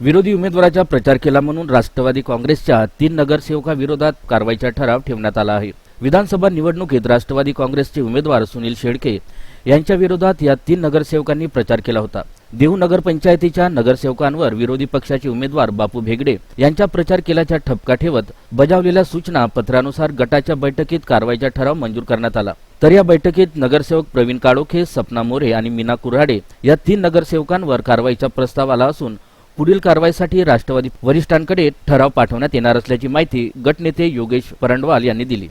विरोधी उमेदवाराचा प्रचार केला म्हणून राष्ट्रवादी काँग्रेसच्या तीन नगरसेवकाविरोधात कारवाईचा ठराव ठेवण्यात आला आहे. विधानसभा निवडणुकीत राष्ट्रवादी काँग्रेसचे उमेदवार सुनील शेळके यांच्या विरोधात या तीन नगरसेवकांनी प्रचार केला होता. देहू नगरपंचायतीच्या नगरसेवकांवर विरोधी पक्षाचे उमेदवार बापू भेगडे यांचा प्रचार केल्याचा ठपका ठेवत बजावलेल्या सूचना पत्रानुसार गटाच्या बैठकीत कारवाईचा ठराव मंजूर करण्यात आला. तर या बैठकीत नगरसेवक प्रवीण काळोखे सपना मोरे आणि मीना कुऱ्हाडे या तीन नगरसेवकांवर कारवाईचा प्रस्ताव आला असून पुढील कारवाईसाठी राष्ट्रवादी वरिष्ठांकडे ठराव पाठवण्यात येणार असल्याची माहिती गटनेते योगेश परंडवाल यांनी दिली.